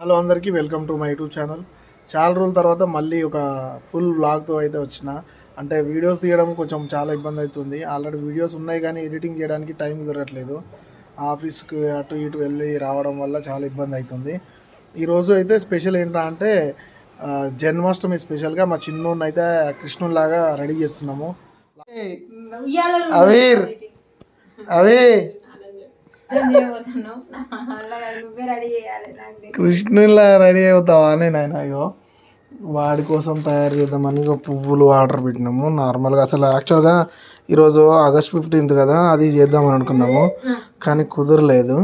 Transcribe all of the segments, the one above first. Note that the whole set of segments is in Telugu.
హలో అందరికీ welcome to my YouTube channel. చాలా రోజుల తర్వాత మళ్ళీ ఒక ఫుల్ వ్లాగ్తో అయితే వచ్చిన. అంటే వీడియోస్ తీయడం కొంచెం చాలా ఇబ్బంది అవుతుంది. ఆల్రెడీ వీడియోస్ ఉన్నాయి కానీ ఎడిటింగ్ చేయడానికి టైం కుదరట్లేదు. ఆఫీస్కి అటు ఇటు వెళ్ళి రావడం వల్ల చాలా ఇబ్బంది అవుతుంది. ఈరోజు అయితే స్పెషల్ ఏంటంటే అంటే జన్మాష్టమి స్పెషల్గా మా చిన్నోడిని అయితే కృష్ణులాగా రెడీ చేస్తున్నాము. అవీర్! అవే నువ్వే రెడీ చేయాలి నాకు కృష్ణులా రెడీ అవుతావా అని నాయన అయ్యో వాడి కోసం తయారు చేద్దామని ఇక పువ్వులు ఆర్డర్ పెట్టినాము. నార్మల్గా అసలు యాక్చువల్గా ఈరోజు ఆగస్ట్ ఫిఫ్టీన్త్ కదా అది చేద్దామని అనుకున్నాము. కానీ కుదరలేదు.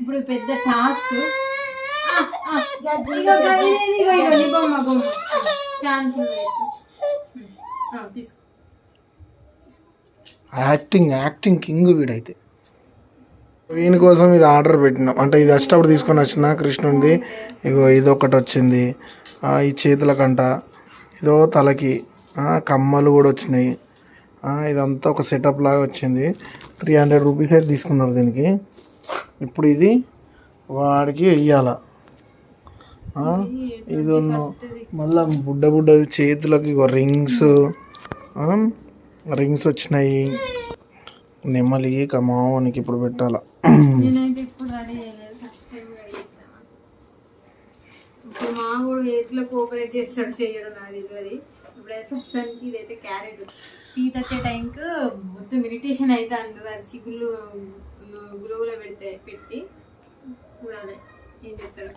ఇప్పుడు పెద్ద టాస్క్. తీసుకో. యాక్టింగ్ యాక్టింగ్ కింగ్ వీడైతే. వీని కోసం ఇది ఆర్డర్ పెట్టినాం. అంటే ఇది వచ్చేటప్పుడు తీసుకొని వచ్చిన కృష్ణుడిది. ఇగో ఇది ఒకటి వచ్చింది ఈ చేతుల కంట. ఇదో తలకి. కమ్మలు కూడా వచ్చినాయి. ఇదంతా ఒక సెటప్ లాగా వచ్చింది. త్రీ హండ్రెడ్ రూపీస్ అయితే తీసుకున్నారు దీనికి. ఇప్పుడు ఇది వాడికి వెయ్యాల. ఇది మళ్ళా బుడ్డ బుడ్డ చేతులకి రింగ్స్. రింగ్స్ వచ్చినాయి. నెమ్మలి కమావానికి ఇప్పుడు పెట్టాల. ఎట్లా కోఆపరేట్ చేస్తాడు చేయడం నాకు తెలియదు ఇప్పుడైతే ప్రస్తుతానికి ఇదైతే క్యారెట్ టీ తెచ్చే టైంకి మొత్తం మెడిటేషన్ అయితే అండు అది చిగుళ్ళు గురువులో పెడితే పెట్టి చూడాలి ఏం చెప్తాడు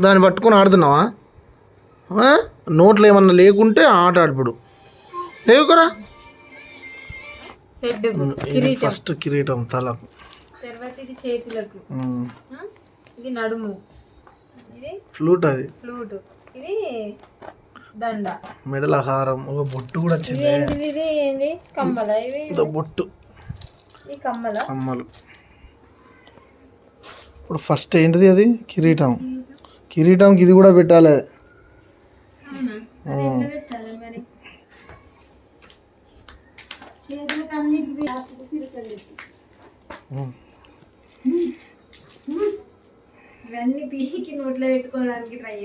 దాన్ని పట్టుకొని ఆడుతున్నావా? నోట్లో ఏమన్నా లేకుంటే ఆట ఆడుపుడు లేవుకరా. హెడ్ ఇది ఫస్ట్ కిరీటం తలకు తర్వాత ఇది చేతులకు? ఇది నడుము. ఇది ఫ్లూట్ అది. ఫ్లూట్. ఇది దండ. మెడల హారం ఒక బొట్టు కూడా ఇది వచ్చింది. ఏంటిది ఇది ఏంది? కమ్మల? ఇవి ఇదో బొట్టు. ఈ కమ్మల? కమ్మలు. ఇప్పుడు ఫస్ట్ ఏంటిది అది? కిరీటం. కిరీటంకి ఇది కూడా పెట్టాలి అవునా అది ఎట్లా పెట్టాలి మరి చేతులకు అన్నిటికీ. ఇవన్నీ పీకి నోట్లో పెట్టుకోవడానికి ట్రై.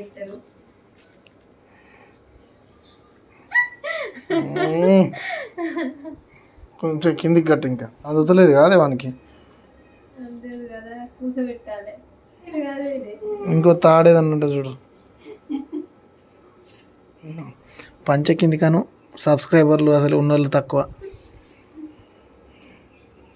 కొంచెం కిందికి కట్టు ఇంకా. అది వదలేదు కాదే వానికి ఇంకో తాడేదన్న ఉంటుంది చూడు. పంచ కిందికను సబ్స్క్రైబర్లు అసలు ఉన్నోళ్ళు తక్కువ.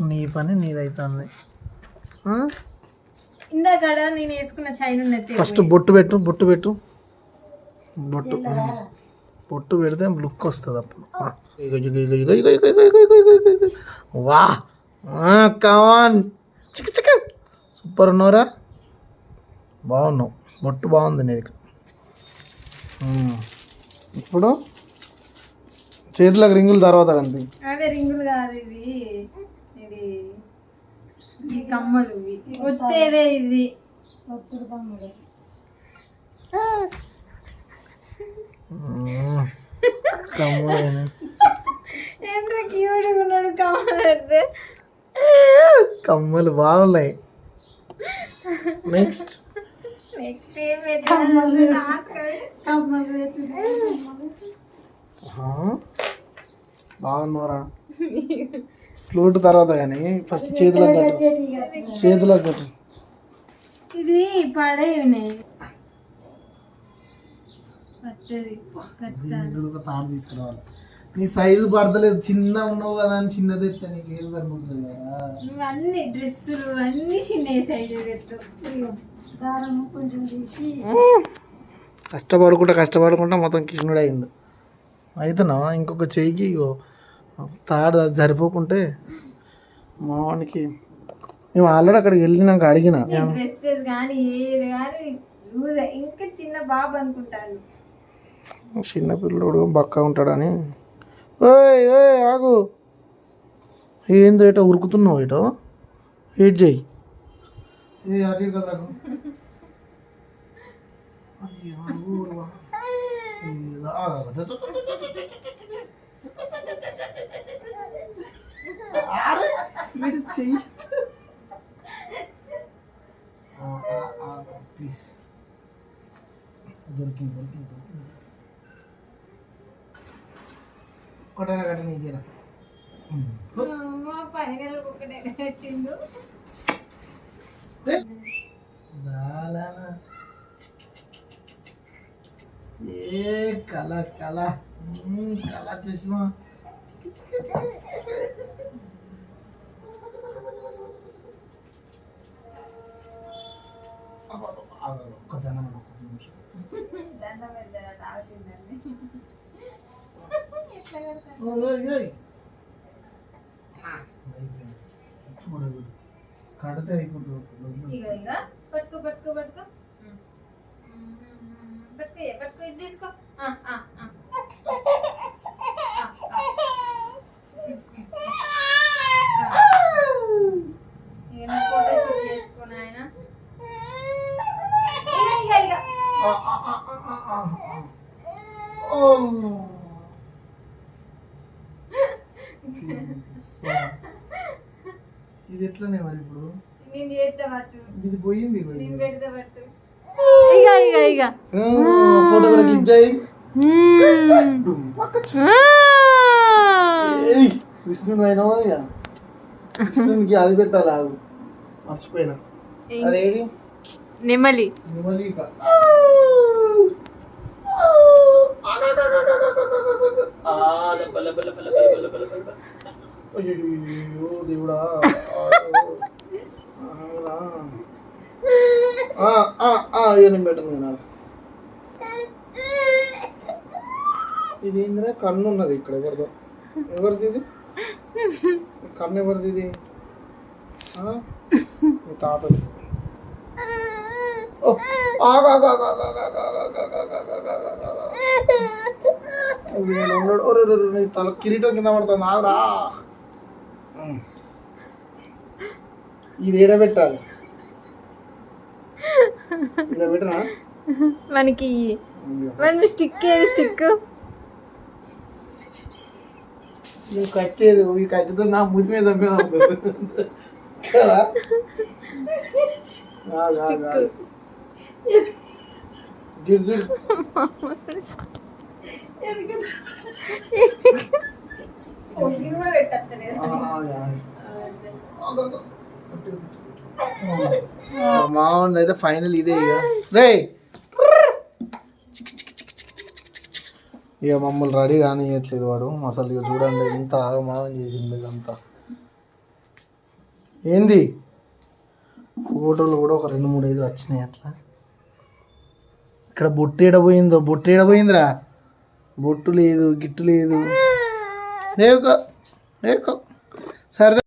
నీ పని నీదైతుంది ఇందాక నేను వేసుకున్న చైన్ ఉన్నది ఫస్ట్ బొట్టు పెట్టు బొట్టు పెట్టు బొట్టు బొట్టు పెడితే లుక్ వస్తుంది అప్పుడు వా కవాన్ చిక చిక సూపర్ ఉన్నారా బాగున్నావు బొట్టు బాగుంది నీకు ఇప్పుడు చేతులకు రింగులు తర్వాత కంది రింగులు కాదు ఇది ఈ కమ్మలు ఇవి. ఒత్తేవే ఇది ఒత్తుడు కమ్మలు ఎంత క్యూట్గా ఉన్నాడు కమ్మలు పెడితే కమ్మలు బాగున్నాయి. నెక్స్ట్ నెక్స్ట్ ఏం పెట్టాలి? కమ్మలు. బాగున్నారా ఫ్లూట్ తర్వాత కానీ ఫస్ట్ చేతులకు కట్టు. చేతులకు కట్టు. ఇది పడేవి. పచ్చది కట్టాలి దీనికి ఒక తాడు తీసుకురావాలి. నీ సైజు పడతలేదు. చిన్న ఉన్నావు కదా అని చిన్నది ఎత్తే నీకు ఏది సరిపోతుంది కదా? అన్ని డ్రెస్సులు అన్ని చిన్న సైజు కొంచెం తీసి. కష్టపడుకుంటా కష్టపడుకుంటా మొత్తం కృష్ణుడు అయిండు. అవుతున్నావా ఇంకొక చెయ్యికి ఇగో. తాడు అది సరిపోకుంటే మావానికి మేము ఆల్రెడీ అక్కడికి వెళ్ళినాక అడిగిన. డ్రెస్సెస్ కానీ ఏది కానీ లూజ్ ఇంకా చిన్న బాబు అనుకుంటాను చిన్న పిల్లడు బక్క ఉంటాడని. ఓయ్ ఓయ్ ఆగు. ఏందో ఏటో ఉరుకుతున్నావు ఏటో. వెయిట్ చేయి. ఏ అటు ఇటు కదలకు. అయ్యో, మీరు చెయ్యి. ప్లీజ్ దొరికింది దొరికింది దొరికింది. ఒకటైనా కట్టని ఇదేనా ఏ కళ కళ. మ్మ్, కళ చష్మా ఒక్క దండం ఒక్క నిమిషం. దండం పెడతారా తాగుతుందండి. ఎట్లా కడితే అయిపోతుంది ఇక ఇక పట్టుకో పట్టుకో పట్టుకో. పట్టుకో ఏ, పట్టుకో ఇది తీసుకో. ఇది ఎట్లనే మరి ఇప్పుడు నేను చేస్తా పట్టు ఇది పోయింది నేను పెడతా పట్టు ఇక ఇక ఇక ఫోటో కూడా క్లిక్ చేయి విష్ణుని అయినా ఇక. విష్ణునికి అది పెట్టాలి ఆగు. మర్చిపోయినా. అదేంటి? నెమలి. నెమలి అయ్యో దేవుడా. ఆ ఆ ఆ పెట్టను నాకు ఇది ఏంద్రా కన్ను ఉన్నది ఇక్కడ ఎవరిదో ఎవరిది ఇది కన్ను ఎవరిది ఇది మీ తాత తల కిరీటం కింద పడుతుంది ఆగరా ఇది ఏడబెట్టాలి ఇలా పెట్టనా మనకి మన స్టిక్ స్టిక్ ఇవి కట్టేది ఇవి కట్టితే నా ముది మీద కదా మామూలు అయితే ఫైనల్ ఇదే ఇక రే ఇక మమ్మల్ని రెడీ కానియట్లేదు చేయట్లేదు వాడు. అసలు ఇక చూడండి ఎంత ఆగమాగం చేసింది ఇదంతా. ఏంది? ఫోటోలు కూడా ఒక రెండు మూడు ఐదు వచ్చినాయి అట్లా. ఇక్కడ బొట్టు ఏడపోయిందో బొట్టు ఏడపోయిందిరా బొట్టు లేదు గిట్టు లేదు. లేవుకో లేవుకో సరే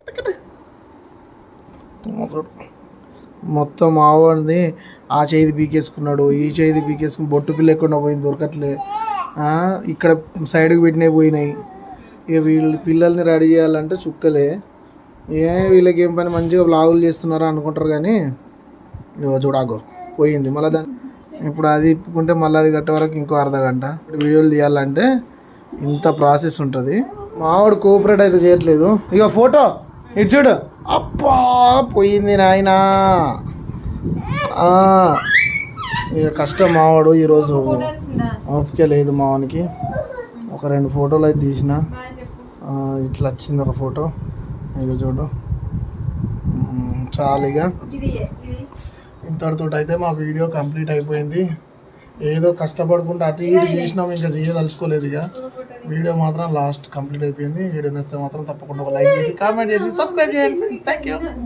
మొత్తం మావాడిది ఆ చేతి పీకేసుకున్నాడు ఈ చేతి పీకేసుకుని బొట్టు పిల్ల ఎక్కడ పోయింది దొరకట్లే. ఇక్కడ సైడ్కి పెట్టినవి పోయినాయి. ఇక వీళ్ళు పిల్లల్ని రెడీ చేయాలంటే చుక్కలే. ఏ వీళ్ళకి ఏం పని? మంచిగా బ్లాగులు చేస్తున్నారా అనుకుంటారు కానీ ఇగో చూడాగో పోయింది. మళ్ళీ దాన్ని ఇప్పుడు అది ఇప్పుకుంటే మళ్ళీ అది కట్టే వరకు ఇంకో అర్ధ గంట. వీడియోలు తీయాలంటే ఇంత ప్రాసెస్ ఉంటుంది. మావాడు కోఆపరేట్ అయితే చేయట్లేదు. ఇక ఫోటో ఇటు చూడు. అప్పా పోయింది నాయనా. కష్టం మావాడు ఈరోజు. ఓపిక లేదు మావానికి. ఒక రెండు ఫోటోలు అయితే తీసిన. ఇట్లా వచ్చింది ఒక ఫోటో. ఇక చూడు. చాలు ఇక. ఇంతటితో అయితే మా వీడియో కంప్లీట్ అయిపోయింది. ఏదో కష్టపడుకుంటూ అటు ఇటు చేసినాం ఇంకా చేయదలుచుకోలేదు ఇక. వీడియో మాత్రం లాస్ట్ కంప్లీట్ అయిపోయింది. వీడియో నేస్తే మాత్రం తప్పకుండా ఒక లైక్ చేసి కామెంట్ చేసి సబ్స్క్రైబ్ చేయండి థ్యాంక్ యూ